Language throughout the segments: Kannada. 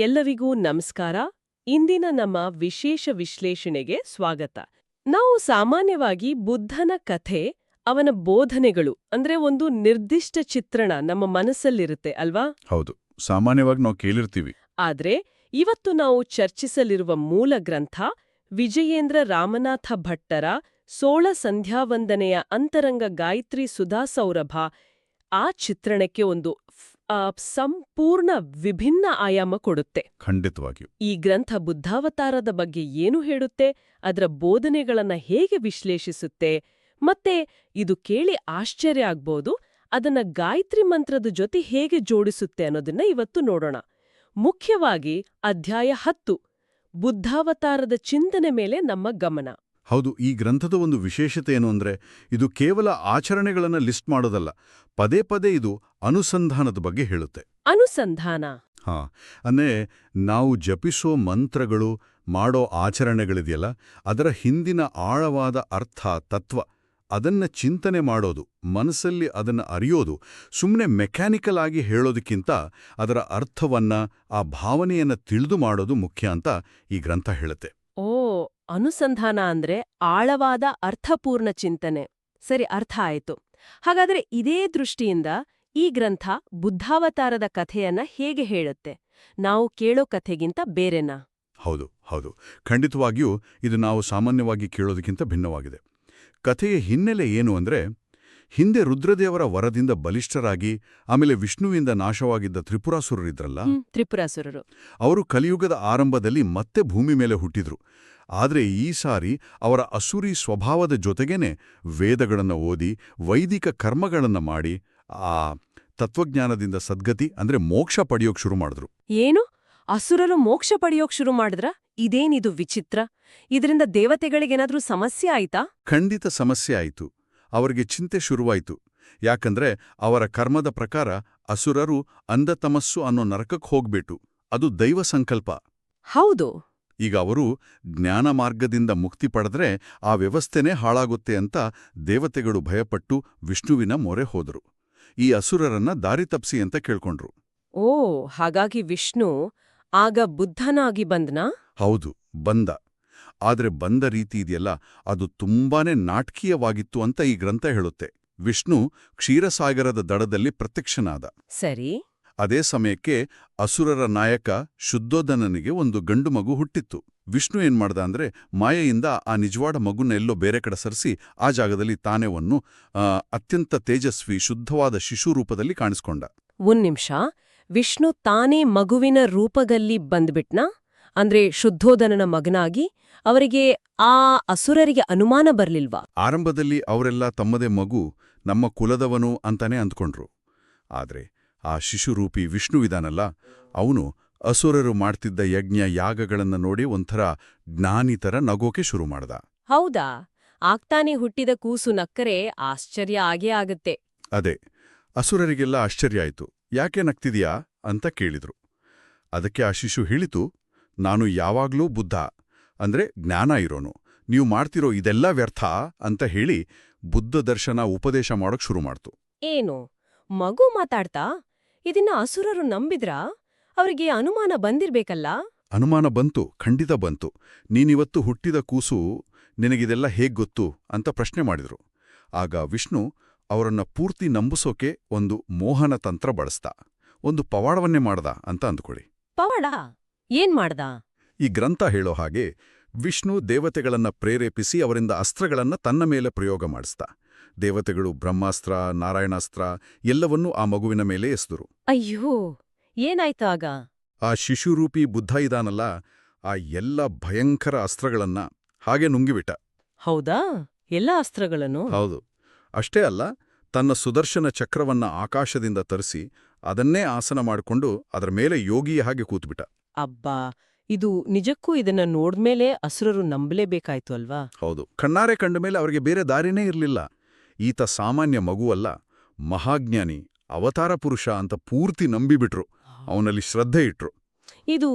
ಎಲ್ಲರಿಗೂ ನಮಸ್ಕಾರ. ಇಂದಿನ ನಮ್ಮ ವಿಶೇಷ ವಿಶ್ಲೇಷಣೆಗೆ ಸ್ವಾಗತ. ನಾವು ಸಾಮಾನ್ಯವಾಗಿ ಬುದ್ಧನ ಕಥೆ ಅವನ ಬೋಧನೆಗಳು ಅಂದ್ರೆ ಒಂದು ನಿರ್ದಿಷ್ಟ ಚಿತ್ರಣ ನಮ್ಮ ಮನಸ್ಸಲ್ಲಿರುತ್ತೆ ಅಲ್ವಾ? ಹೌದು. ಸಾಮಾನ್ಯವಾಗಿ ನಾವು ಕೇಳಿರ್ತೀವಿ. ಆದ್ರೆ ಇವತ್ತು ನಾವು ಚರ್ಚಿಸಲಿರುವ ಮೂಲ ಗ್ರಂಥ ವಿಜಯೇಂದ್ರ ರಾಮನಾಥ ಭಟ್ಟರ ಸೋಳ ಸಂಧ್ಯಾವಂದನೆಯ ಅಂತರಂಗ ಗಾಯತ್ರಿ ಸುಧಾ ಸೌರಭ ಆ ಚಿತ್ರಣಕ್ಕೆ ಒಂದು ಸಂಪೂರ್ಣ ವಿಭಿನ್ನ ಆಯಾಮ ಕೊಡುತ್ತೆ. ಖಂಡಿತವಾಗಿಯೂ. ಈ ಗ್ರಂಥ ಬುದ್ಧಾವತಾರದ ಬಗ್ಗೆ ಏನು ಹೇಳುತ್ತೆ ಅದರ ಬೋಧನೆಗಳನ್ನು ಹೇಗೆ ವಿಶ್ಲೇಷಿಸುತ್ತೆ ಮತ್ತೆ ಇದು ಕೇಳಿ ಆಶ್ಚರ್ಯ ಆಗ್ಬೋದು ಅದನ್ನ ಗಾಯತ್ರಿ ಮಂತ್ರದ ಜೊತೆ ಹೇಗೆ ಜೋಡಿಸುತ್ತೆ ಅನ್ನೋದನ್ನ ಇವತ್ತು ನೋಡೋಣ. ಮುಖ್ಯವಾಗಿ ಅಧ್ಯಾಯ ಹತ್ತು ಬುದ್ಧಾವತಾರದ ಚಿಂತನೆ ಮೇಲೆ ನಮ್ಮ ಗಮನ. ಹೌದು ಈ ಗ್ರಂಥದ ಒಂದು ವಿಶೇಷತೆ ಏನು ಅಂದರೆ ಇದು ಕೇವಲ ಆಚರಣೆಗಳನ್ನು ಲಿಸ್ಟ್ ಮಾಡೋದಲ್ಲ ಪದೇ ಪದೇ ಇದು ಅನುಸಂಧಾನದ ಬಗ್ಗೆ ಹೇಳುತ್ತೆ. ಅನುಸಂಧಾನ. ಹಾ ಅಂದರೆ ನಾವು ಜಪಿಸೋ ಮಂತ್ರಗಳು ಮಾಡೋ ಆಚರಣೆಗಳಿದೆಯಲ್ಲ ಅದರ ಹಿಂದಿನ ಆಳವಾದ ಅರ್ಥ ತತ್ವ ಅದನ್ನ ಚಿಂತನೆ ಮಾಡೋದು ಮನಸ್ಸಲ್ಲಿ ಅದನ್ನ ಅರಿಯೋದು ಸುಮ್ಮನೆ ಮೆಕ್ಯಾನಿಕಲ್ ಆಗಿ ಹೇಳೋದಕ್ಕಿಂತ ಅದರ ಅರ್ಥವನ್ನ ಆ ಭಾವನೆಯನ್ನ ತಿಳಿದು ಮಾಡೋದು ಮುಖ್ಯ ಅಂತ ಈ ಗ್ರಂಥ ಹೇಳುತ್ತೆ. ಅನುಸಂಧಾನ ಅಂದ್ರೆ ಆಳವಾದ ಅರ್ಥಪೂರ್ಣ ಚಿಂತನೆ. ಸರಿ, ಅರ್ಥ ಆಯ್ತು. ಹಾಗಾದ್ರೆ ಇದೇ ದೃಷ್ಟಿಯಿಂದ ಈ ಗ್ರಂಥ ಬುದ್ಧಾವತಾರದ ಕಥೆಯನ್ನ ಹೇಗೆ ಹೇಳುತ್ತೆ? ನಾವು ಕೇಳೋ ಕಥೆಗಿಂತ ಬೇರೆನಾ? ಹೌದು ಹೌದು. ಖಂಡಿತವಾಗಿಯೂ ಇದು ನಾವು ಸಾಮಾನ್ಯವಾಗಿ ಕೇಳೋದಕ್ಕಿಂತ ಭಿನ್ನವಾಗಿದೆ. ಕಥೆಯ ಹಿನ್ನೆಲೆ ಏನು ಅಂದ್ರೆ ಹಿಂದೆ ರುದ್ರದೇವರ ವರದಿಂದ ಬಲಿಷ್ಠರಾಗಿ ಆಮೇಲೆ ವಿಷ್ಣುವಿಂದ ನಾಶವಾಗಿದ್ದ ತ್ರಿಪುರಾಸುರರಿದ್ರಲ್ಲ? ತ್ರಿಪುರಾಸುರರು. ಅವರು ಕಲಿಯುಗದ ಆರಂಭದಲ್ಲಿ ಮತ್ತೆ ಭೂಮಿ ಮೇಲೆ ಹುಟ್ಟಿದ್ರು. ಆದರೆ ಈ ಸಾರಿ ಅವರ ಅಸುರಿ ಸ್ವಭಾವದ ಜೊತೆಗೇನೆ ವೇದಗಳನ್ನು ಓದಿ ವೈದಿಕ ಕರ್ಮಗಳನ್ನು ಮಾಡಿ ಆ ತತ್ವಜ್ಞಾನದಿಂದ ಸದ್ಗತಿ ಅಂದ್ರೆ ಮೋಕ್ಷ ಪಡೆಯೋಕ್ ಶುರು ಮಾಡಿದ್ರು. ಏನು? ಅಸುರರು ಮೋಕ್ಷ ಪಡೆಯೋಕ್ ಶುರು ಮಾಡಿದ್ರ? ಇದೇನಿದು ವಿಚಿತ್ರ? ಇದರಿಂದ ದೇವತೆಗಳಿಗೇನಾದ್ರೂ ಸಮಸ್ಯೆ ಆಯ್ತಾ? ಖಂಡಿತ ಸಮಸ್ಯೆ ಆಯಿತು. ಅವರಿಗೆ ಚಿಂತೆ ಶುರುವಾಯಿತು. ಯಾಕಂದ್ರೆ ಅವರ ಕರ್ಮದ ಪ್ರಕಾರ ಅಸುರರು ಅಂಧತಮಸ್ಸು ಅನ್ನೋ ನರಕಕ್ಕೆ ಹೋಗ್ಬಿಟ್ಟು ಅದು ದೈವ ಸಂಕಲ್ಪ. ಹೌದು. ಈಗ ಅವರು ಜ್ಞಾನ ಮಾರ್ಗದಿಂದ ಮುಕ್ತಿ ಪಡೆದ್ರೆ ಆ ವ್ಯವಸ್ಥೆನೇ ಹಾಳಾಗುತ್ತೆ ಅಂತ ದೇವತೆಗಳು ಭಯಪಟ್ಟು ವಿಷ್ಣುವಿನ ಮೊರೆ ಹೋದರು. ಈ ಅಸುರರನ್ನ ದಾರಿ ತಪ್ಸಿ ಅಂತ ಕೇಳ್ಕೊಂಡ್ರು. ಓ ಹಾಗಾಗಿ ವಿಷ್ಣು ಆಗ ಬುದ್ಧನಾಗಿ ಬಂದ್ನಾ? ಹೌದು ಬಂದ. ಆದ್ರೆ ಬಂದ ರೀತಿ ಇದೆಯಲ್ಲ ಅದು ತುಂಬಾನೇ ನಾಟಕೀಯವಾಗಿತ್ತು ಅಂತ ಈ ಗ್ರಂಥ ಹೇಳುತ್ತೆ. ವಿಷ್ಣು ಕ್ಷೀರಸಾಗರದ ದಡದಲ್ಲಿ ಪ್ರತ್ಯಕ್ಷನಾದ. ಸರಿ. ಅದೇ ಸಮಯಕ್ಕೆ ಅಸುರರ ನಾಯಕ ಶುದ್ಧೋಧನನಿಗೆ ಒಂದು ಗಂಡು ಮಗು ಹುಟ್ಟಿತ್ತು. ವಿಷ್ಣು ಏನ್ಮಾಡ್ದ ಅಂದ್ರೆ ಮಾಯೆಯಿಂದ ಆ ನಿಜವಾಡ ಮಗುನ ಎಲ್ಲೋ ಬೇರೆ ಕಡೆ ಸರಿಸಿ ಆ ಜಾಗದಲ್ಲಿ ತಾನೇವನ್ನು ಅತ್ಯಂತ ತೇಜಸ್ವಿ ಶುದ್ಧವಾದ ಶಿಶು ರೂಪದಲ್ಲಿ ಕಾಣಿಸ್ಕೊಂಡ. ಒಂದ್ ನಿಮಿಷ. ವಿಷ್ಣು ತಾನೇ ಮಗುವಿನ ರೂಪದಲ್ಲಿ ಬಂದ್ಬಿಟ್ನಾ? ಅಂದ್ರೆ ಶುದ್ಧೋಧನನ ಮಗನಾಗಿ ಅವರಿಗೆ ಆ ಅಸುರರಿಗೆ ಅನುಮಾನ ಬರ್ಲಿಲ್ವಾ? ಆರಂಭದಲ್ಲಿ ಅವರೆಲ್ಲ ತಮ್ಮದೇ ಮಗು ನಮ್ಮ ಕುಲದವನು ಅಂತಾನೆ ಅಂದ್ಕೊಂಡ್ರು. ಆದ್ರೆ ಆ ಶಿಶುರೂಪಿ ವಿಷ್ಣುವಿದಾನಲ್ಲ ಅವನು ಅಸುರರು ಮಾಡ್ತಿದ್ದ ಯಜ್ಞ ಯಾಗಗಳನ್ನ ನೋಡಿ ಒಂಥರ ಜ್ಞಾನಿತರ ನಗೋಕೆ ಶುರು ಮಾಡ್ದ. ಹೌದಾ? ಆಗ್ತಾನೆ ಹುಟ್ಟಿದ ಕೂಸು ನಕ್ಕರೆ ಆಶ್ಚರ್ಯ ಆಗೇ ಆಗತ್ತೆ. ಅದೇ ಅಸುರರಿಗೆಲ್ಲ ಆಶ್ಚರ್ಯ ಆಯ್ತು. ಯಾಕೆ ನಗ್ತಿದ್ಯಾ? ಅಂತ ಕೇಳಿದ್ರು. ಅದಕ್ಕೆ ಆ ಶಿಶು ಹೇಳಿತು ನಾನು ಯಾವಾಗ್ಲೂ ಬುದ್ಧ ಅಂದ್ರೆ ಜ್ಞಾನ ಇರೋನು. ನೀವು ಮಾಡ್ತಿರೋ ಇದೆಲ್ಲ ವ್ಯರ್ಥ ಅಂತ ಹೇಳಿ ಬುದ್ಧ ದರ್ಶನ ಉಪದೇಶ ಮಾಡೋಕ್ ಶುರು ಮಾಡ್ತು. ಏನು? ಮಗು ಮಾತಾಡ್ತಾ? ಇದನ್ನ ಅಸುರರು ನಂಬಿದ್ರಾ? ಅವರಿಗೆ ಅನುಮಾನ ಬಂದಿರ್ಬೇಕಲ್ಲ? ಅನುಮಾನ ಬಂತು ಖಂಡಿತ ಬಂತು. ನೀನಿವತ್ತು ಹುಟ್ಟಿದ ಕೂಸು ನಿನಗಿದೆಲ್ಲ ಹೇಗ್ ಗೊತ್ತು ಅಂತ ಪ್ರಶ್ನೆ ಮಾಡಿದ್ರು. ಆಗ ವಿಷ್ಣು ಅವರನ್ನ ಪೂರ್ತಿ ನಂಬಿಸೋಕೆ ಒಂದು ಮೋಹನ ತಂತ್ರ ಬಳಸ್ದ ಒಂದು ಪವಾಡವನ್ನೇ ಮಾಡ್ದ ಅಂತ ಅಂದ್ಕೊಳ್ಳಿ. ಪವಾಡ? ಏನ್ ಮಾಡ್ದ? ಈ ಗ್ರಂಥ ಹೇಳೋ ಹಾಗೆ ವಿಷ್ಣು ದೇವತೆಗಳನ್ನ ಪ್ರೇರೇಪಿಸಿ ಅವರಿಂದ ಅಸ್ತ್ರಗಳನ್ನ ತನ್ನ ಮೇಲೆ ಪ್ರಯೋಗ ಮಾಡಿಸ್ತ ದೇವತೆಗಳು ಬ್ರಹ್ಮಾಸ್ತ್ರ ನಾರಾಯಣಾಸ್ತ್ರ ಎಲ್ಲವನ್ನೂ ಆ ಮಗುವಿನ ಮೇಲೆ ಎಸೆದರು. ಅಯ್ಯೋ ಏನಾಯ್ತು ಆಗ? ಆ ಶಿಶುರೂಪಿ ಬುದ್ಧ ಇದಾನಲ್ಲ ಆ ಎಲ್ಲ ಭಯಂಕರ ಅಸ್ತ್ರಗಳನ್ನ ಹಾಗೆ ನುಂಗಿಬಿಟ್ಟ. ಹೌದಾ? ಎಲ್ಲ ಅಸ್ತ್ರಗಳನ್ನು? ಹೌದು. ಅಷ್ಟೇ ಅಲ್ಲ ತನ್ನ ಸುದರ್ಶನ ಚಕ್ರವನ್ನ ಆಕಾಶದಿಂದ ತರಿಸಿ ಅದನ್ನೇ ಆಸನ ಮಾಡಿಕೊಂಡು ಅದರ ಮೇಲೆ ಯೋಗಿಯ ಹಾಗೆ ಕೂತ್ಬಿಟ್ಟ. ಅಬ್ಬಾ! ಇದು ನಿಜಕ್ಕೂ ಇದನ್ನ ನೋಡ್ಮೇಲೆ ಅಸುರರು ನಂಬಲೇಬೇಕಾಯ್ತು ಅಲ್ವಾ? ಹೌದು. ಕಣ್ಣಾರೆ ಕಂಡ ಮೇಲೆ ಅವರಿಗೆ ಬೇರೆ ದಾರಿನೇ ಇರಲಿಲ್ಲ. ಈತ ಸಾಮಾನ್ಯ ಮಗುವಲ್ಲ ಮಹಾಜ್ಞಾನಿ ಅವತಾರ ಪುರುಷ ಅಂತ ಪೂರ್ತಿ ನಂಬಿಬಿಟ್ರು. ಅವನಲ್ಲಿ ಶ್ರದ್ಧೆ ಇಟ್ರು. ಇದು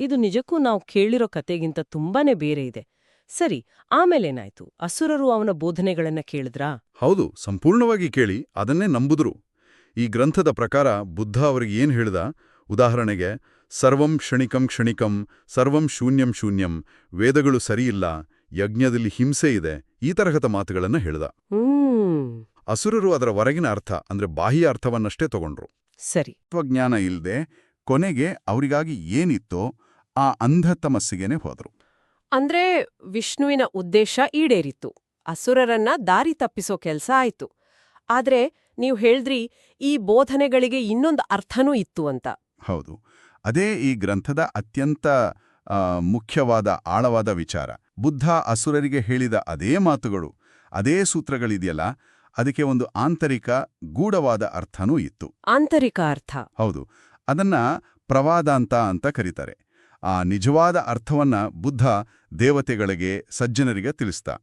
ಇದು ನಿಜಕ್ಕೂ ನಾವು ಕೇಳಿರೋ ಕತೆಗಿಂತ ತುಂಬಾನೇ ಬೇರೆ ಇದೆ. ಸರಿ ಆಮೇಲೇನಾಯ್ತು? ಅಸುರರು ಅವನ ಬೋಧನೆಗಳನ್ನ ಕೇಳಿದ್ರಾ? ಹೌದು ಸಂಪೂರ್ಣವಾಗಿ ಕೇಳಿ ಅದನ್ನೇ ನಂಬುದ್ರು. ಈ ಗ್ರಂಥದ ಪ್ರಕಾರ ಬುದ್ಧ ಅವರಿಗೆ ಏನ್ ಹೇಳ್ದ? ಉದಾಹರಣೆಗೆ ಸರ್ವಂ ಕ್ಷಣಿಕಂ ಕ್ಷಣಿಕಂ ಸರ್ವಂ ಶೂನ್ಯಂ ಶೂನ್ಯಂ ವೇದಗಳು ಸರಿಯಿಲ್ಲ ಯಜ್ಞದಲ್ಲಿ ಹಿಂಸೆ ಇದೆ ಈ ತರಹದ ಮಾತುಗಳನ್ನು ಹೇಳ್ದ. ಅಸುರರು ಅದರ ಹೊರಗಿನ ಅರ್ಥ ಅಂದ್ರೆ ಬಾಹ್ಯ ಅರ್ಥವನ್ನಷ್ಟೇ ತಗೊಂಡ್ರು. ಸರಿ. ತತ್ವಜ್ಞಾನ ಇಲ್ಲದೆ ಕೊನೆಗೆ ಅವರಿಗಾಗಿ ಏನಿತ್ತೋ ಆ ಅಂಧ ತಮಸ್ಸಿಗೆನೆ ಹೋದರು. ಅಂದ್ರೆ ವಿಷ್ಣುವಿನ ಉದ್ದೇಶ ಈಡೇರಿತ್ತು. ಅಸುರರನ್ನ ದಾರಿ ತಪ್ಪಿಸೋ ಕೆಲಸ ಆಯಿತು. ಆದ್ರೆ ನೀವು ಹೇಳ್ದ್ರಿ ಈ ಬೋಧನೆಗಳಿಗೆ ಇನ್ನೊಂದು ಅರ್ಥನೂ ಇತ್ತು ಅಂತ. ಹೌದು. ಅದೇ ಈ ಗ್ರಂಥದ ಅತ್ಯಂತ ಮುಖ್ಯವಾದ ಆಳವಾದ ವಿಚಾರ. ಬುದ್ಧ ಅಸುರರಿಗೆ ಹೇಳಿದ ಅದೇ ಮಾತುಗಳು ಅದೇ ಸೂತ್ರಗಳಿದೆಯಲ್ಲ ಅದಕ್ಕೆ ಒಂದು ಆಂತರಿಕ ಗೂಢವಾದ ಅರ್ಥನೂ ಇತ್ತು. ಆಂತರಿಕ ಅರ್ಥ. ಹೌದು. ಅದನ್ನ ಪ್ರವಾದಾಂತ ಅಂತ ಕರೀತಾರೆ. ಆ ನಿಜವಾದ ಅರ್ಥವನ್ನ ಬುದ್ಧ ದೇವತೆಗಳಿಗೆ ಸಜ್ಜನರಿಗೆ ತಿಳಿಸ್ತಾ.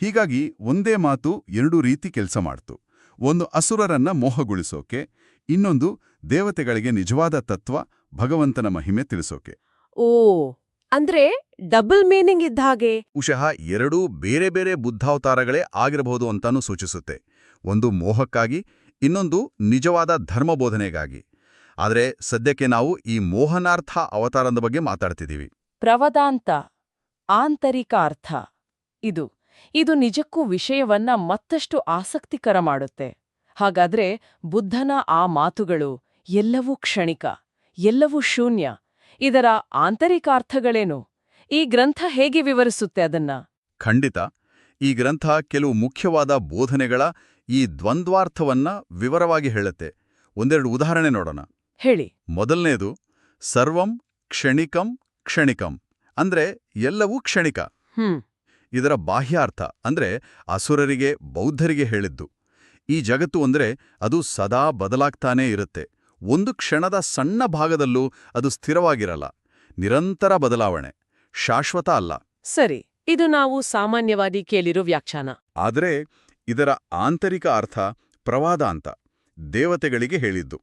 ಹೀಗಾಗಿ ಒಂದೇ ಮಾತು ಎರಡೂ ರೀತಿ ಕೆಲಸ ಮಾಡ್ತು. ಒಂದು ಅಸುರರನ್ನ ಮೋಹಗೊಳಿಸೋಕೆ ಇನ್ನೊಂದು ದೇವತೆಗಳಿಗೆ ನಿಜವಾದ ತತ್ವ ಭಗವಂತನ ಮಹಿಮೆ ತಿಳಿಸೋಕೆ. ಓ ಅಂದ್ರೆ ಡಬಲ್ ಮೀನಿಂಗ್ ಇದ್ದ ಹಾಗೆ? ಉಶಃ ಎರಡೂ ಬೇರೆ ಬೇರೆ ಬುದ್ಧಾವತಾರಗಳೇ ಆಗಿರಬಹುದು ಅಂತಾನೂ ಸೂಚಿಸುತ್ತೆ. ಒಂದು ಮೋಹಕ್ಕಾಗಿ ಇನ್ನೊಂದು ನಿಜವಾದ ಧರ್ಮಬೋಧನೆಗಾಗಿ. ಆದರೆ ಸದ್ಯಕ್ಕೆ ನಾವು ಈ ಮೋಹನಾರ್ಥ ಅವತಾರದ ಬಗ್ಗೆ ಮಾತಾಡ್ತಿದ್ದೀವಿ. ಪ್ರವದಾಂತ ಆಂತರಿಕ ಅರ್ಥ. ಇದು ಇದು ನಿಜಕ್ಕೂ ವಿಷಯವನ್ನ ಮತ್ತಷ್ಟು ಆಸಕ್ತಿಕರ ಮಾಡುತ್ತೆ. ಹಾಗಾದ್ರೆ ಬುದ್ಧನ ಆ ಮಾತುಗಳು ಎಲ್ಲವೂ ಕ್ಷಣಿಕ ಎಲ್ಲವೂ ಶೂನ್ಯ ಇದರ ಆಂತರಿಕ ಅರ್ಥಗಳೇನು? ಈ ಗ್ರಂಥ ಹೇಗೆ ವಿವರಿಸುತ್ತೆ ಅದನ್ನ? ಖಂಡಿತ. ಈ ಗ್ರಂಥ ಕೆಲವು ಮುಖ್ಯವಾದ ಬೋಧನೆಗಳ ಈ ದ್ವಂದ್ವಾರ್ಥವನ್ನ ವಿವರವಾಗಿ ಹೇಳುತ್ತೆ. ಒಂದೆರಡು ಉದಾಹರಣೆ ನೋಡೋಣ. ಹೇಳಿ. ಮೊದಲನೇದು ಸರ್ವಂ ಕ್ಷಣಿಕಂ ಕ್ಷಣಿಕಂ ಅಂದ್ರೆ ಎಲ್ಲವೂ ಕ್ಷಣಿಕ. ಇದರ ಬಾಹ್ಯಾರ್ಥ ಅಂದ್ರೆ ಅಸುರರಿಗೆ ಬೌದ್ಧರಿಗೆ ಹೇಳಿದ್ದು. ಈ ಜಗತ್ತು ಅಂದ್ರೆ ಅದು ಸದಾ ಬದಲಾಗ್ತಾನೇ ಇರುತ್ತೆ. ಒಂದು ಕ್ಷಣದ ಸಣ್ಣ ಭಾಗದಲ್ಲೂ ಅದು ಸ್ಥಿರವಾಗಿರಲ್ಲ. ನಿರಂತರ ಬದಲಾವಣೆ. ಶಾಶ್ವತ ಅಲ್ಲ. ಸರಿ ಇದು ನಾವು ಸಾಮಾನ್ಯವಾಗಿ ಕೇಳಿರೋ ವ್ಯಾಖ್ಯಾನ. ಆದರೆ ಇದರ ಆಂತರಿಕ ಅರ್ಥ ಪ್ರವಾದ ಅಂತ ದೇವತೆಗಳಿಗೆ ಹೇಳಿದ್ದು.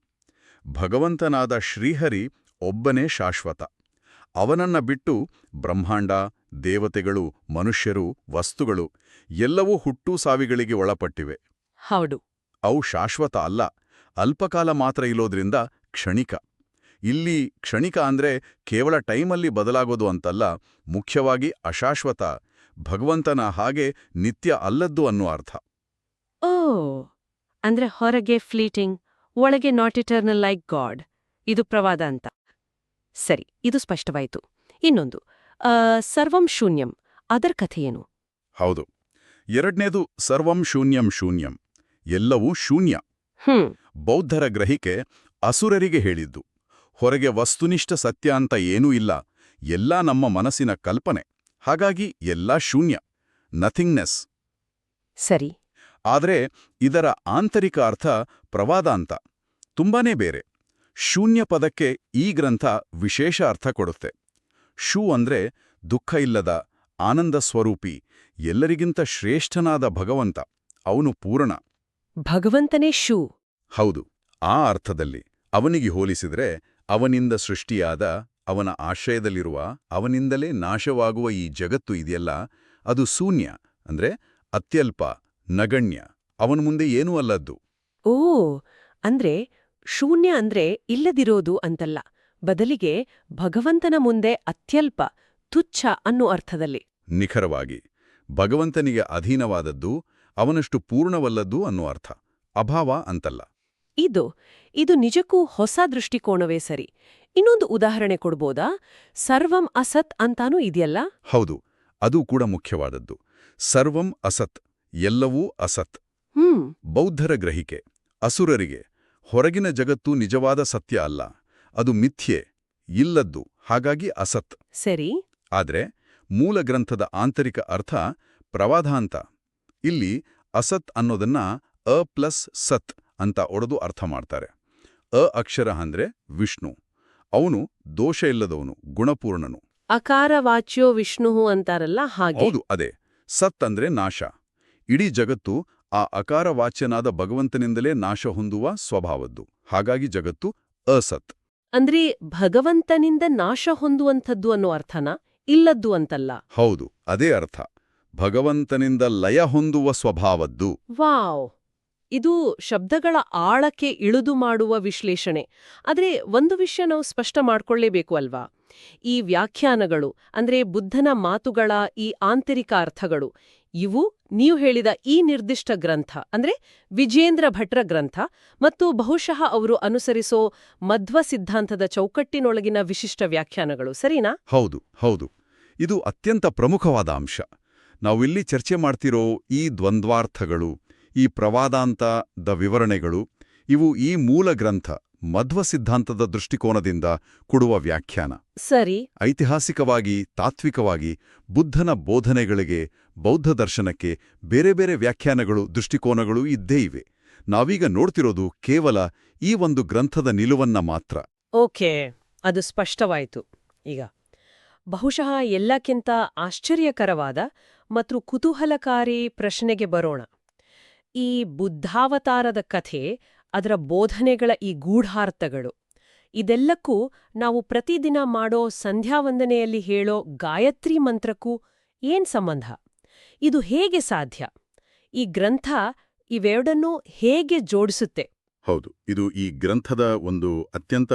ಭಗವಂತನಾದ ಶ್ರೀಹರಿ ಒಬ್ಬನೇ ಶಾಶ್ವತ. ಅವನನ್ನ ಬಿಟ್ಟು ಬ್ರಹ್ಮಾಂಡ ದೇವತೆಗಳು ಮನುಷ್ಯರು ವಸ್ತುಗಳು ಎಲ್ಲವೂ ಹುಟ್ಟು ಸಾವಿಗಳಿಗೆ ಒಳಪಟ್ಟಿವೆ. ಹೌದು. ಅವು ಶಾಶ್ವತ ಅಲ್ಲ ಅಲ್ಪಕಾಲ ಮಾತ್ರ ಇಲ್ಲೋದ್ರಿಂದ ಕ್ಷಣಿಕ. ಇಲ್ಲಿ ಕ್ಷಣಿಕ ಅಂದ್ರೆ ಕೇವಲ ಟೈಮಲ್ಲಿ ಬದಲಾಗೋದು ಅಂತಲ್ಲ ಮುಖ್ಯವಾಗಿ ಅಶಾಶ್ವತ ಭಗವಂತನ ಹಾಗೆ ನಿತ್ಯ ಅಲ್ಲದ್ದು ಅನ್ನೋ ಅರ್ಥ. ಓ ಅಂದ್ರೆ ಹೊರಗೆ ಫ್ಲೀಟಿಂಗ್ ಒಳಗೆ ನಾಟ್ ಇಟರ್ನಲ್ ಲೈಕ್ ಗಾಡ್ ಇದು ಪ್ರವಾದ ಅಂತ. ಸರಿ ಇದು ಸ್ಪಷ್ಟವಾಯಿತು. ಇನ್ನೊಂದು ಸರ್ವಂ ಶೂನ್ಯಂ ಅದರ ಕಥೆಯೇನು ಹೌದು. ಎರಡನೇದು ಸರ್ವಂ ಶೂನ್ಯಂ ಶೂನ್ಯಂ. ಎಲ್ಲವೂ ಶೂನ್ಯ. ಬೌದ್ಧರ ಗ್ರಹಿಕೆ ಅಸುರರಿಗೆ ಹೇಳಿದ್ದು. ಹೊರಗೆ ವಸ್ತುನಿಷ್ಠ ಸತ್ಯ ಅಂತ ಏನೂ ಇಲ್ಲ. ಎಲ್ಲ ನಮ್ಮ ಮನಸ್ಸಿನ ಕಲ್ಪನೆ. ಹಾಗಾಗಿ ಎಲ್ಲ ಶೂನ್ಯ. ನಥಿಂಗ್ನೆಸ್. ಸರಿ. ಆದರೆ ಇದರ ಆಂತರಿಕ ಅರ್ಥ ಪ್ರವಾದ ಅಂತ. ತುಂಬಾನೇ ಬೇರೆ. ಶೂನ್ಯ ಪದಕ್ಕೆ ಈ ಗ್ರಂಥ ವಿಶೇಷ ಅರ್ಥ ಕೊಡುತ್ತೆ. ಶೂ ಅಂದ್ರೆ ದುಃಖ ಇಲ್ಲದ ಆನಂದ ಸ್ವರೂಪಿ ಎಲ್ಲರಿಗಿಂತ ಶ್ರೇಷ್ಠನಾದ ಭಗವಂತ. ಅವನು ಪೂರ್ಣ. ಭಗವಂತನೇ ಶೂ. ಹೌದು ಆ ಅರ್ಥದಲ್ಲಿ ಅವನಿಗೆ ಹೋಲಿಸಿದರೆ ಅವನಿಂದ ಸೃಷ್ಟಿಯಾದ ಅವನ ಆಶ್ರಯದಲ್ಲಿರುವ ಅವನಿಂದಲೇ ನಾಶವಾಗುವ ಈ ಜಗತ್ತು ಇದೆಯಲ್ಲ ಅದು ಶೂನ್ಯ ಅಂದ್ರೆ ಅತ್ಯಲ್ಪ ನಗಣ್ಯ ಅವನ ಮುಂದೆ ಏನೂ ಅಲ್ಲದ್ದು. ಓ ಅಂದ್ರೆ ಶೂನ್ಯ ಅಂದ್ರೆ ಇಲ್ಲದಿರೋದು ಅಂತಲ್ಲ ಬದಲಿಗೆ ಭಗವಂತನ ಮುಂದೆ ಅತ್ಯಲ್ಪ ತುಚ್ಛ ಅನ್ನೋ ಅರ್ಥದಲ್ಲಿ. ನಿಖರವಾಗಿ ಭಗವಂತನಿಗೆ ಅಧೀನವಾದದ್ದು ಅವನಷ್ಟು ಪೂರ್ಣವಲ್ಲದ್ದು ಅನ್ನೋ ಅರ್ಥ. ಅಭಾವ ಅಂತಲ್ಲ. ಇದು ಇದು ನಿಜಕ್ಕೂ ಹೊಸ ದೃಷ್ಟಿಕೋನವೇ ಸರಿ. ಇನ್ನೊಂದು ಉದಾಹರಣೆ ಕೊಡ್ಬೋದಾ? ಸರ್ವಂ ಅಸತ್ ಅಂತಾನೂ ಇದೆಯಲ್ಲ? ಹೌದು ಅದು ಕೂಡ ಮುಖ್ಯವಾದದ್ದು. ಸರ್ವಂ ಅಸತ್ ಎಲ್ಲವೂ ಅಸತ್. ಹ್ಮ್. ಬೌದ್ಧರ ಗ್ರಹಿಕೆ ಅಸುರರಿಗೆ ಹೊರಗಿನ ಜಗತ್ತು ನಿಜವಾದ ಸತ್ಯ ಅಲ್ಲ ಅದು ಮಿಥ್ಯೆ ಇಲ್ಲದ್ದು ಹಾಗಾಗಿ ಅಸತ್. ಸರಿ. ಆದ್ರೆ ಮೂಲ ಗ್ರಂಥದ ಆಂತರಿಕ ಅರ್ಥ ಪ್ರವಾದಾಂತ ಇಲ್ಲಿ ಅಸತ್ ಅನ್ನೋದನ್ನ ಅ ಪ್ಲಸ್ ಸತ್ ಅಂತ ಒಡೆದು ಅರ್ಥ ಮಾಡ್ತಾರೆ. ಅ ಅಕ್ಷರ ಅಂದ್ರೆ ವಿಷ್ಣು. ಅವನು ದೋಷ ಇಲ್ಲದವನು ಗುಣಪೂರ್ಣನು. ಅಕಾರವಾಚ್ಯೋ ವಿಷ್ಣು ಅಂತಾರಲ್ಲ ಹಾಗೆ. ಹೌದು ಅದೇ. ಸತ್ ಅಂದ್ರೆ ನಾಶ. ಇಡೀ ಜಗತ್ತು ಆ ಅಕಾರವಾಚ್ಯನಾದ ಭಗವಂತನಿಂದಲೇ ನಾಶ ಹೊಂದುವ ಸ್ವಭಾವದ್ದು. ಹಾಗಾಗಿ ಜಗತ್ತು ಅಸತ್. ಅಂದ್ರೆ ಭಗವಂತನಿಂದ ನಾಶ ಹೊಂದುವಂಥದ್ದು ಅನ್ನೋ ಅರ್ಥನ? ಇಲ್ಲದ್ದು ಅಂತಲ್ಲ. ಹೌದು ಅದೇ ಅರ್ಥ. ಭಗವಂತನಿಂದ ಲಯ ಹೊಂದುವ ಸ್ವಭಾವದ್ದು. ವಾವ್! ಇದು ಶಬ್ದಗಳ ಆಳಕ್ಕೆ ಇಳಿದು ಮಾಡುವ ವಿಶ್ಲೇಷಣೆ. ಆದರೆ ಒಂದು ವಿಷಯ ನಾವು ಸ್ಪಷ್ಟ ಮಾಡ್ಕೊಳ್ಳೇಬೇಕು ಅಲ್ವಾ? ಈ ವ್ಯಾಖ್ಯಾನಗಳು ಅಂದ್ರೆ ಬುದ್ಧನ ಮಾತುಗಳ ಈ ಆಂತರಿಕ ಅರ್ಥಗಳು ಇವು ನೀವು ಹೇಳಿದ ಈ ನಿರ್ದಿಷ್ಟ ಗ್ರಂಥ ಅಂದ್ರೆ ವಿಜೇಂದ್ರ ಭಟ್ರ ಗ್ರಂಥ ಮತ್ತು ಬಹುಶಃ ಅವರು ಅನುಸರಿಸೋ ಮಧ್ವ ಸಿದ್ಧಾಂತದ ಚೌಕಟ್ಟಿನೊಳಗಿನ ವಿಶಿಷ್ಟ ವ್ಯಾಖ್ಯಾನಗಳು ಸರಿನಾ? ಹೌದು ಹೌದು. ಇದು ಅತ್ಯಂತ ಪ್ರಮುಖವಾದ ಅಂಶ. ನಾವಿಲ್ಲಿ ಚರ್ಚೆ ಮಾಡ್ತಿರೋ ಈ ದ್ವಂದ್ವಾರ್ಥಗಳು ಈ ಪ್ರವಾದಾಂತದ ವಿವರಣೆಗಳು ಇವು ಈ ಮೂಲ ಗ್ರಂಥ ಮಧ್ವ ಸಿದ್ಧಾಂತದ ದೃಷ್ಟಿಕೋನದಿಂದ ಕೊಡುವ ವ್ಯಾಖ್ಯಾನ. ಸರಿ. ಐತಿಹಾಸಿಕವಾಗಿ ತಾತ್ವಿಕವಾಗಿ ಬುದ್ಧನ ಬೋಧನೆಗಳಿಗೆ ಬೌದ್ಧ ದರ್ಶನಕ್ಕೆ ಬೇರೆ ಬೇರೆ ವ್ಯಾಖ್ಯಾನಗಳು ದೃಷ್ಟಿಕೋನಗಳು ಇದ್ದೇ ಇವೆ. ನಾವೀಗ ನೋಡ್ತಿರೋದು ಕೇವಲ ಈ ಒಂದು ಗ್ರಂಥದ ನಿಲುವನ್ನ ಮಾತ್ರ. ಓಕೆ ಅದು ಸ್ಪಷ್ಟವಾಯಿತು. ಈಗ ಬಹುಶಃ ಎಲ್ಲಕ್ಕಿಂತ ಆಶ್ಚರ್ಯಕರವಾದ ಮತ್ತು ಕುತೂಹಲಕಾರಿ ಪ್ರಶ್ನೆಗೆ ಬರೋಣ. ಈ ಬುದ್ಧಾವತಾರದ ಕಥೆ, ಅದರ ಬೋಧನೆಗಳ ಈ ಗೂಢಾರ್ಥಗಳು, ಇದೆಲ್ಲಕ್ಕೂ ನಾವು ಪ್ರತಿದಿನ ಮಾಡೋ ಸಂಧ್ಯಾವಂದನೆಯಲ್ಲಿ ಹೇಳೋ ಗಾಯತ್ರಿ ಮಂತ್ರಕ್ಕೂ ಏನ್ ಸಂಬಂಧ? ಇದು ಹೇಗೆ ಸಾಧ್ಯ? ಈ ಗ್ರಂಥ ಇವೆರಡನ್ನೂ ಹೇಗೆ ಜೋಡಿಸುತ್ತೆ? ಹೌದು, ಇದು ಈ ಗ್ರಂಥದ ಒಂದು ಅತ್ಯಂತ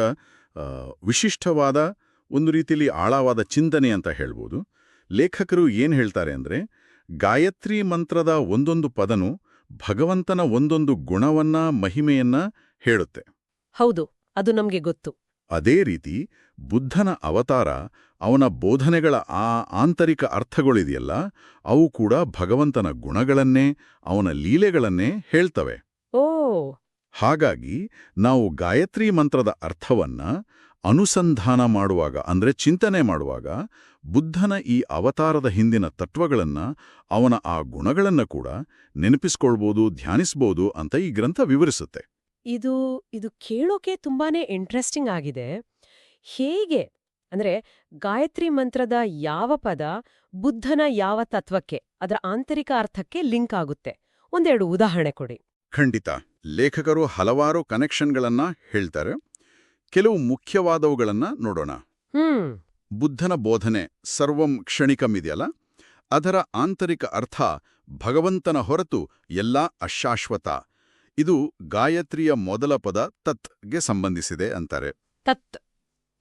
ವಿಶಿಷ್ಟವಾದ, ಒಂದು ರೀತಿಯಲ್ಲಿ ಆಳವಾದ ಚಿಂತನೆ ಅಂತ ಹೇಳ್ಬೋದು. ಲೇಖಕರು ಏನು ಹೇಳ್ತಾರೆ ಅಂದ್ರೆ ಗಾಯತ್ರಿ ಮಂತ್ರದ ಒಂದೊಂದು ಪದನು ಭಗವಂತನ ಒಂದೊಂದು ಗುಣವನ್ನ ಮಹಿಮೆಯನ್ನ ಹೇಳುತ್ತೆ. ಹೌದು ಅದು ನಮಗೆ ಗೊತ್ತು. ಅದೇ ರೀತಿ ಬುದ್ಧನ ಅವತಾರ ಅವನ ಬೋಧನೆಗಳ ಆ ಆಂತರಿಕ ಅರ್ಥಗಳಿದೆಯಲ್ಲ ಅವು ಕೂಡ ಭಗವಂತನ ಗುಣಗಳನ್ನೇ ಅವನ ಲೀಲೆಗಳನ್ನೇ ಹೇಳ್ತವೆ. ಓ! ಹಾಗಾಗಿ ನಾವು ಗಾಯತ್ರಿ ಮಂತ್ರದ ಅರ್ಥವನ್ನ ಅನುಸಂಧಾನ ಮಾಡುವಾಗ ಅಂದ್ರೆ ಚಿಂತನೆ ಮಾಡುವಾಗ ಬುದ್ಧನ ಈ ಅವತಾರದ ಹಿಂದಿನ ತತ್ವಗಳನ್ನ ಅವನ ಆ ಗುಣಗಳನ್ನ ಕೂಡ ನೆನಪಿಸ್ಕೊಳ್ಬೋದು ಧ್ಯಾನಿಸ್ಬೋದು ಅಂತ ಈ ಗ್ರಂಥ ವಿವರಿಸುತ್ತೆ. ಇದು ಇದು ಕೇಳೋಕೆ ತುಂಬಾನೇ ಇಂಟ್ರೆಸ್ಟಿಂಗ್ ಆಗಿದೆ. ಹೇಗೆ ಅಂದ್ರೆ ಗಾಯತ್ರಿ ಮಂತ್ರದ ಯಾವ ಪದ ಬುದ್ಧನ ಯಾವ ತತ್ವಕ್ಕೆ ಅದರ ಆಂತರಿಕ ಅರ್ಥಕ್ಕೆ ಲಿಂಕ್ ಆಗುತ್ತೆ? ಒಂದೆರಡು ಉದಾಹರಣೆ ಕೊಡಿ. ಖಂಡಿತ. ಲೇಖಕರು ಹಲವಾರು ಕನೆಕ್ಷನ್ಗಳನ್ನ ಹೇಳ್ತಾರೆ. ಕೆಲವು ಮುಖ್ಯವಾದವುಗಳನ್ನ ನೋಡೋಣ. ಬುದ್ಧನ ಬೋಧನೆ ಸರ್ವಂ ಕ್ಷಣಿಕಮಿದೆಯಲ್ಲ ಅದರ ಆಂತರಿಕ ಅರ್ಥ ಭಗವಂತನ ಹೊರತು ಎಲ್ಲಾ ಅಶಾಶ್ವತ. ಇದು ಗಾಯತ್ರಿಯ ಮೊದಲ ಪದ ತತ್ಗೆ ಸಂಬಂಧಿಸಿದೆ ಅಂತಾರೆ. ತತ್.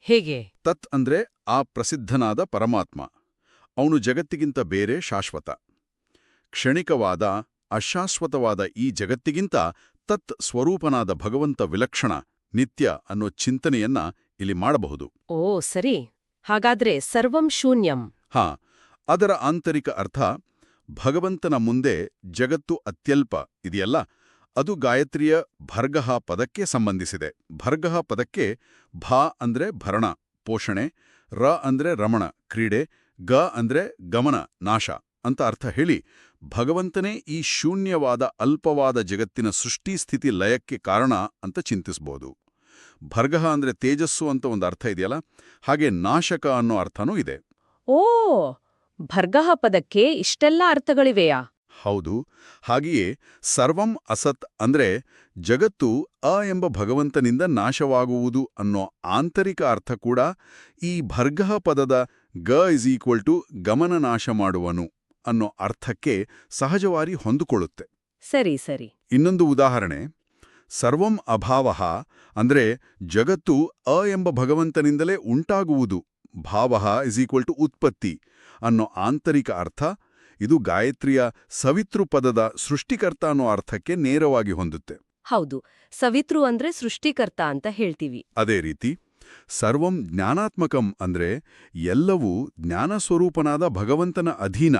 ಹೇಗೆ? ತತ್ ಅಂದ್ರೆ ಆ ಪ್ರಸಿದ್ಧನಾದ ಪರಮಾತ್ಮ. ಅವನು ಜಗತ್ತಿಗಿಂತ ಬೇರೆ ಶಾಶ್ವತ. ಕ್ಷಣಿಕವಾದ ಅಶಾಶ್ವತವಾದ ಈ ಜಗತ್ತಿಗಿಂತ ತತ್ ಸ್ವರೂಪನಾದ ಭಗವಂತ ವಿಲಕ್ಷಣ. ನಿತ್ಯ ಅನ್ನೋ ಚಿಂತನೆಯನ್ನ ಇಲ್ಲಿ ಮಾಡಬಹುದು. ಓ ಸರಿ. ಹಾಗಾದ್ರೆ ಸರ್ವಂ ಶೂನ್ಯಂ. ಹಾ ಅದರ ಆಂತರಿಕ ಅರ್ಥ ಭಗವಂತನ ಮುಂದೆ ಜಗತ್ತು ಅತ್ಯಲ್ಪ ಇದೆಯಲ್ಲ ಅದು ಗಾಯತ್ರಿಯ ಭರ್ಗಹ ಪದಕ್ಕೆ ಸಂಬಂಧಿಸಿದೆ. ಭರ್ಗಹ ಪದಕ್ಕೆ ಭಾ ಅಂದ್ರೆ ಭರಣ ಪೋಷಣೆ ರ ಅಂದ್ರೆ ರಮಣ ಕ್ರೀಡೆ ಗ ಅಂದ್ರೆ ಗಮನ ನಾಶ ಅಂತ ಅರ್ಥ ಹೇಳಿ ಭಗವಂತನೇ ಈ ಶೂನ್ಯವಾದ ಅಲ್ಪವಾದ ಜಗತ್ತಿನ ಸೃಷ್ಟಿ ಸ್ಥಿತಿ ಲಯಕ್ಕೆ ಕಾರಣ ಅಂತ ಚಿಂತಿಸ್ಬೋದು. ಭರ್ಗಹ ಅಂದ್ರೆ ತೇಜಸ್ಸು ಅಂತ ಒಂದು ಅರ್ಥ ಇದೆಯಲ್ಲ? ಹಾಗೆ ನಾಶಕ ಅನ್ನೋ ಅರ್ಥನೂ ಇದೆ. ಓ ಭರ್ಗಹ ಪದಕ್ಕೆ ಇಷ್ಟೆಲ್ಲ ಅರ್ಥಗಳಿವೆಯಾ? ಹೌದು. ಹಾಗೆಯೇ ಸರ್ವಂ ಅಸತ್ ಅಂದ್ರೆ ಜಗತ್ತು ಅ ಎಂಬ ಭಗವಂತನಿಂದ ನಾಶವಾಗುವುದು ಅನ್ನೋ ಆಂತರಿಕ ಅರ್ಥ ಕೂಡ ಈ ಭರ್ಗಹ ಪದದ ಗ ಇಸ್ ಈಕ್ವಲ್ ಟು ಗಮನ ನಾಶ ಮಾಡುವನು. ಅನ್ನೋ ಅರ್ಥಕ್ಕೆ ಸಹಜವಾಗಿ ಹೊಂದಿಕೊಳ್ಳುತ್ತೆ. ಸರಿ ಸರಿ. ಇನ್ನೊಂದು ಉದಾಹರಣೆ ಸರ್ವಂ ಅಭಾವ ಅಂದ್ರೆ ಜಗತ್ತು ಅ ಎಂಬ ಭಗವಂತನಿಂದಲೇ ಉಂಟಾಗುವುದು ಭಾವ ಇಸ್ ಈಕ್ವಲ್ ಟು ಉತ್ಪತ್ತಿ ಅನ್ನೋ ಆಂತರಿಕ ಅರ್ಥ ಇದು ಗಾಯತ್ರಿಯ ಸವಿತೃ ಪದದ ಸೃಷ್ಟಿಕರ್ತ ಅನ್ನೋ ಅರ್ಥಕ್ಕೆ ನೇರವಾಗಿ ಹೊಂದುತ್ತೆ. ಹೌದು ಸವಿತೃ ಅಂದ್ರೆ ಸೃಷ್ಟಿಕರ್ತ ಅಂತ ಹೇಳ್ತೀವಿ. ಅದೇ ರೀತಿ ಸರ್ವಂ ಜ್ಞಾನಾತ್ಮಕಂ ಅಂದ್ರೆ ಎಲ್ಲವೂ ಜ್ಞಾನಸ್ವರೂಪನಾದ ಭಗವಂತನ ಅಧೀನ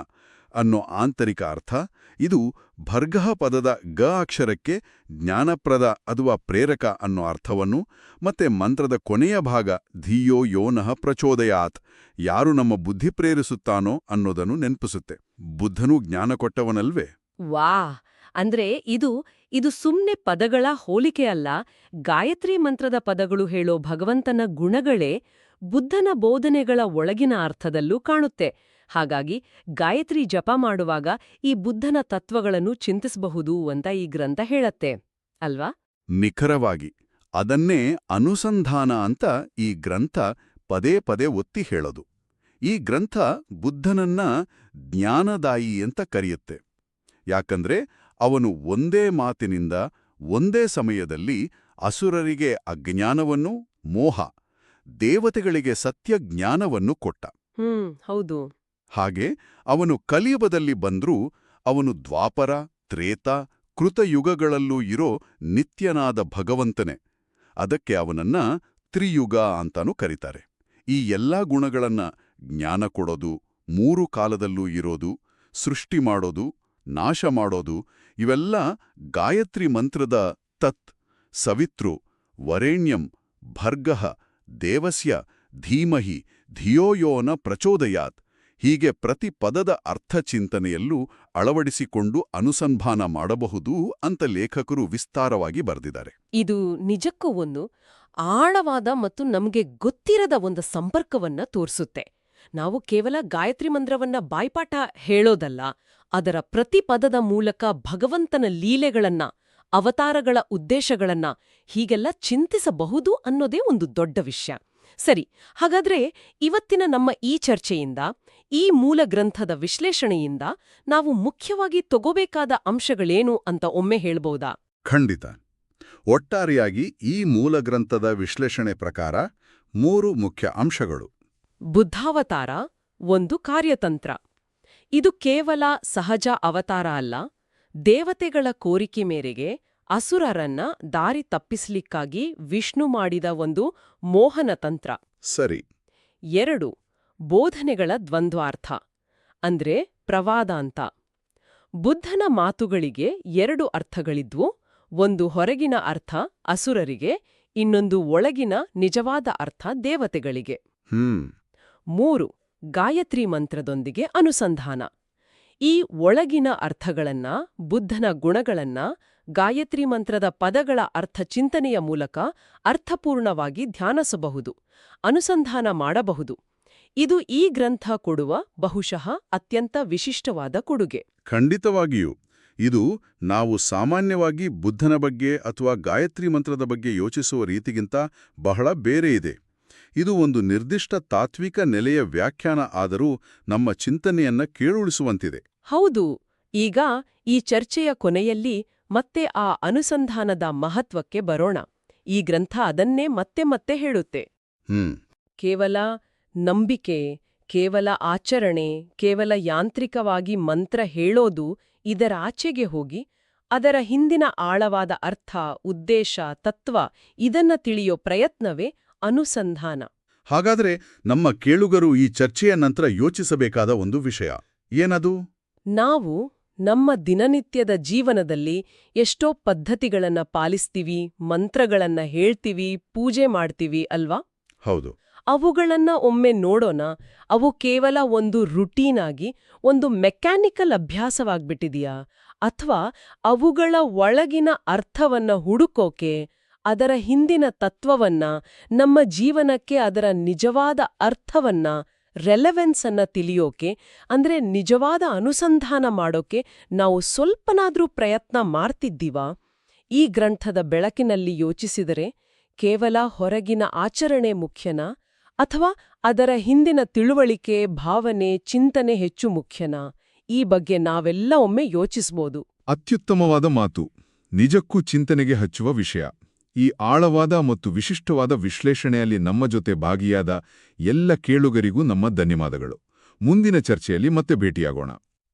ಅನ್ನೋ ಆಂತರಿಕ ಅರ್ಥ, ಇದು ಭರ್ಗಃ ಪದದ ಗ ಅಕ್ಷರಕ್ಕೆ ಜ್ಞಾನಪ್ರದ ಅಥವಾ ಪ್ರೇರಕ ಅನ್ನೋ ಅರ್ಥವನ್ನು ಮತ್ತೆ ಮಂತ್ರದ ಕೊನೆಯ ಭಾಗ ಧಿಯೋ ಯೋನಃ ಪ್ರಚೋದಯಾತ್, ಯಾರು ನಮ್ಮ ಬುದ್ಧಿ ಪ್ರೇರಿಸುತ್ತಾನೋ ಅನ್ನೋದನ್ನು ನೆನಪಿಸುತ್ತೆ. ಬುದ್ಧನೂ ಜ್ಞಾನ ಕೊಟ್ಟವನಲ್ವೇ? ವಾ ಅಂದ್ರೆ ಇದು ಇದು ಸುಮ್ನೆ ಪದಗಳ ಹೋಲಿಕೆ ಅಲ್ಲ, ಗಾಯತ್ರಿ ಮಂತ್ರದ ಪದಗಳು ಹೇಳೋ ಭಗವಂತನ ಗುಣಗಳೇ ಬುದ್ಧನ ಬೋಧನೆಗಳ ಒಳಗಿನ ಅರ್ಥದಲ್ಲೂ ಕಾಣುತ್ತೆ. ಹಾಗಾಗಿ ಗಾಯತ್ರಿ ಜಪ ಮಾಡುವಾಗ ಈ ಬುದ್ಧನ ತತ್ವಗಳನ್ನು ಚಿಂತಿಸಬಹುದು ಅಂತ ಈ ಗ್ರಂಥ ಹೇಳತ್ತೆ ಅಲ್ವಾ? ನಿಖರವಾಗಿ. ಅದನ್ನೇ ಅನುಸಂಧಾನ ಅಂತ ಈ ಗ್ರಂಥ ಪದೇ ಪದೇ ಒತ್ತಿ ಹೇಳೋದು. ಈ ಗ್ರಂಥ ಬುದ್ಧನನ್ನ ಜ್ಞಾನದಾಯಿ ಅಂತ ಕರೆಯುತ್ತೆ. ಯಾಕಂದ್ರೆ ಅವನು ಒಂದೇ ಮಾತಿನಿಂದ ಒಂದೇ ಸಮಯದಲ್ಲಿ ಅಸುರರಿಗೆ ಅಜ್ಞಾನವನ್ನು ಮೋಹ ದೇವತೆಗಳಿಗೆ ಸತ್ಯ ಜ್ಞಾನವನ್ನು ಕೊಟ್ಟ. ಹ್ಮ್ ಹೌದು. ಹಾಗೆ ಅವನು ಕಲಿಯುಗದಲ್ಲಿ ಬಂದ್ರೂ ಅವನು ದ್ವಾಪರ, ತ್ರೇತ, ಕೃತಯುಗಗಳಲ್ಲೂ ಇರೋ ನಿತ್ಯನಾದ ಭಗವಂತನೇ. ಅದಕ್ಕೆ ಅವನನ್ನ ತ್ರಿಯುಗ ಅಂತಾನೂ ಕರೀತಾರೆ. ಈ ಎಲ್ಲಾ ಗುಣಗಳನ್ನ ಜ್ಞಾನ ಕೊಡೋದು, ಮೂರು ಕಾಲದಲ್ಲೂ ಇರೋದು, ಸೃಷ್ಟಿ ಮಾಡೋದು, ನಾಶ ಮಾಡೋದು, ಇವೆಲ್ಲ ಗಾಯತ್ರಿ ಮಂತ್ರದ ತತ್, ಸವಿತ್ರು, ವರೇಣ್ಯಂ ಭರ್ಗಃ ದೇವಸ್ಯ, ಧೀಮಹಿ ಧಿಯೋಯೋನ ಪ್ರಚೋದಯಾತ್. ಹೀಗೆ ಪ್ರತಿ ಪದದ ಅರ್ಥ ಚಿಂತನೆಯಲ್ಲೂ ಅಳವಡಿಸಿಕೊಂಡು ಅನುಸಂಧಾನ ಮಾಡಬಹುದು ಅಂತ ಲೇಖಕರು ವಿಸ್ತಾರವಾಗಿ ಬರೆದಿದ್ದಾರೆ. ಇದು ನಿಜಕ್ಕೂ ಒಂದು ಆಳವಾದ ಮತ್ತು ನಮಗೆ ಗೊತ್ತಿರದ ಒಂದು ಸಂಪರ್ಕವನ್ನ ತೋರಿಸುತ್ತೆ. ನಾವು ಕೇವಲ ಗಾಯತ್ರಿ ಮಂತ್ರವನ್ನ ಬಾಯ್ಪಾಠ ಹೇಳೋದಲ್ಲ, ಅದರ ಪ್ರತಿ ಪದದ ಮೂಲಕ ಭಗವಂತನ ಲೀಲೆಗಳನ್ನ, ಅವತಾರಗಳ ಉದ್ದೇಶಗಳನ್ನ ಹೀಗೆಲ್ಲ ಚಿಂತಿಸಬಹುದು ಅನ್ನೋದೇ ಒಂದು ದೊಡ್ಡ ವಿಷಯ. ಸರಿ, ಹಾಗಾದ್ರೆ ಇವತ್ತಿನ ನಮ್ಮ ಈ ಚರ್ಚೆಯಿಂದ ಈ ಮೂಲ ಗ್ರಂಥದ ವಿಶ್ಲೇಷಣೆಯಿಂದ ನಾವು ಮುಖ್ಯವಾಗಿ ತಗೋಬೇಕಾದ ಅಂಶಗಳೇನು ಅಂತ ಒಮ್ಮೆ ಹೇಳ್ಬೋದಾ? ಖಂಡಿತ. ಒಟ್ಟಾರೆಯಾಗಿ ಈ ಮೂಲ ಗ್ರಂಥದ ವಿಶ್ಲೇಷಣೆ ಪ್ರಕಾರ ಮೂರು ಮುಖ್ಯ ಅಂಶಗಳು. ಬುದ್ಧಾವತಾರ ಒಂದು ಕಾರ್ಯತಂತ್ರ. ಇದು ಕೇವಲ ಸಹಜ ಅವತಾರ ಅಲ್ಲ ದೇವತೆಗಳ ಕೋರಿಕೆ ಮೇರೆಗೆ ಅಸುರರನ್ನ ದಾರಿ ತಪ್ಪಿಸ್ಲಿಕ್ಕಾಗಿ ವಿಷ್ಣು ಮಾಡಿದ ಒಂದು ಮೋಹನ ತಂತ್ರ. ಸರಿ. ಎರಡು ಬೋಧನೆಗಳ ದ್ವಂದ್ವಾರ್ಥ ಅಂದ್ರೆ ಪ್ರವಾದಾಂತ ಬುದ್ಧನ ಮಾತುಗಳಿಗೆ ಎರಡು ಅರ್ಥಗಳಿದ್ವು ಒಂದು ಹೊರಗಿನ ಅರ್ಥ ಅಸುರರಿಗೆ ಇನ್ನೊಂದು ಒಳಗಿನ ನಿಜವಾದ ಅರ್ಥ ದೇವತೆಗಳಿಗೆ. ಮೂರು ಗಾಯತ್ರಿ ಮಂತ್ರದೊಂದಿಗೆ ಅನುಸಂಧಾನ. ಈ ಒಳಗಿನ ಅರ್ಥಗಳನ್ನ ಬುದ್ಧನ ಗುಣಗಳನ್ನ ಗಾಯತ್ರಿ ಮಂತ್ರದ ಪದಗಳ ಅರ್ಥ ಚಿಂತನೆಯ ಮೂಲಕ ಅರ್ಥಪೂರ್ಣವಾಗಿ ಧ್ಯಾನಿಸಬಹುದು ಅನುಸಂಧಾನ ಮಾಡಬಹುದು. ಇದು ಈ ಗ್ರಂಥ ಕೊಡುವ ಬಹುಶಃ ಅತ್ಯಂತ ವಿಶಿಷ್ಟವಾದ ಕೊಡುಗೆ. ಖಂಡಿತವಾಗಿಯೂ ಇದು ನಾವು ಸಾಮಾನ್ಯವಾಗಿ ಬುದ್ಧನ ಬಗ್ಗೆ ಅಥವಾ ಗಾಯತ್ರಿ ಮಂತ್ರದ ಬಗ್ಗೆ ಯೋಚಿಸುವ ರೀತಿಗಿಂತ ಬಹಳ ಬೇರೆ ಇದೆ. ಇದು ಒಂದು ನಿರ್ದಿಷ್ಟ ತಾತ್ವಿಕ ನೆಲೆಯ ವ್ಯಾಖ್ಯಾನ ಆದರೂ ನಮ್ಮ ಚಿಂತನೆಯನ್ನ ಕೇಳುಳಿಸುವಂತಿದೆ. ಹೌದು ಈಗ ಈ ಚರ್ಚೆಯ ಕೊನೆಯಲ್ಲಿ ಮತ್ತೆ ಆ ಅನುಸಂಧಾನದ ಮಹತ್ವಕ್ಕೆ ಬರೋಣ. ಈ ಗ್ರಂಥ ಅದನ್ನೇ ಮತ್ತೆ ಮತ್ತೆ ಹೇಳುತ್ತೆ. ಹ್ಮ್. ಕೇವಲ ನಂಬಿಕೆ ಕೇವಲ ಆಚರಣೆ ಕೇವಲ ಯಾಂತ್ರಿಕವಾಗಿ ಮಂತ್ರ ಹೇಳೋದು ಇದರ ಆಚೆಗೆ ಹೋಗಿ ಅದರ ಹಿಂದಿನ ಆಳವಾದ ಅರ್ಥ ಉದ್ದೇಶ ತತ್ವ ಇದನ್ನ ತಿಳಿಯೋ ಪ್ರಯತ್ನವೇ ಅನುಸಂಧಾನ. ಹಾಗಾದ್ರೆ ನಮ್ಮ ಕೇಳುಗರು ಈ ಚರ್ಚೆಯ ನಂತರ ಯೋಚಿಸಬೇಕಾದ ಒಂದು ವಿಷಯ. ಏನದು? ನಾವು ನಮ್ಮ ದಿನನಿತ್ಯದ ಜೀವನದಲ್ಲಿ ಎಷ್ಟೋ ಪದ್ಧತಿಗಳನ್ನ ಪಾಲಿಸ್ತೀವಿ ಮಂತ್ರಗಳನ್ನ ಹೇಳ್ತೀವಿ ಪೂಜೆ ಮಾಡ್ತೀವಿ ಅಲ್ವಾ? ಹೌದು. ಅವುಗಳನ್ನ ಒಮ್ಮೆ ನೋಡೋಣ, ಅವು ಕೇವಲ ಒಂದು ರುಟೀನಾಗಿ ಒಂದು ಮೆಕ್ಯಾನಿಕಲ್ ಅಭ್ಯಾಸವಾಗ್ಬಿಟ್ಟಿದೆಯಾ? ಅಥವಾ ಅವುಗಳ ಒಳಗಿನ ಅರ್ಥವನ್ನ ಹುಡುಕೋಕೆ, ಅದರ ಹಿಂದಿನ ತತ್ವವನ್ನ, ನಮ್ಮ ಜೀವನಕ್ಕೆ ಅದರ ನಿಜವಾದ ಅರ್ಥವನ್ನ ರೆಲೆವೆನ್ಸ್ ಅನ್ನ ತಿಳಿಯೋಕೆ, ಅಂದ್ರೆ ನಿಜವಾದ ಅನುಸಂಧಾನ ಮಾಡೋಕೆ ನಾವು ಸ್ವಲ್ಪನಾದ್ರೂ ಪ್ರಯತ್ನ ಮಾಡ್ತಿದ್ದೀವಾ? ಈ ಗ್ರಂಥದ ಬೆಳಕಿನಲ್ಲಿ ಯೋಚಿಸಿದರೆ ಕೇವಲ ಹೊರಗಿನ ಆಚರಣೆ ಮುಖ್ಯನಾ? ಅಥವಾ ಅದರ ಹಿಂದಿನ ತಿಳುವಳಿಕೆ, ಭಾವನೆ, ಚಿಂತನೆ ಹೆಚ್ಚು ಮುಖ್ಯನಾ? ಈ ಬಗ್ಗೆ ನಾವೆಲ್ಲ ಒಮ್ಮೆ ಯೋಚಿಸ್ಬೋದು. ಅತ್ಯುತ್ತಮವಾದ ಮಾತು. ನಿಜಕ್ಕೂ ಚಿಂತನೆಗೆ ಹಚ್ಚುವ ವಿಷಯ. ಈ ಆಳವಾದ ಮತ್ತು ವಿಶಿಷ್ಟವಾದ ವಿಶ್ಲೇಷಣೆಯಲ್ಲಿ ನಮ್ಮ ಜೊತೆ ಭಾಗಿಯಾದ ಎಲ್ಲ ಕೇಳುಗರಿಗೂ ನಮ್ಮ ಧನ್ಯವಾದಗಳು. ಮುಂದಿನ ಚರ್ಚೆಯಲ್ಲಿ ಮತ್ತೆ ಭೇಟಿಯಾಗೋಣ.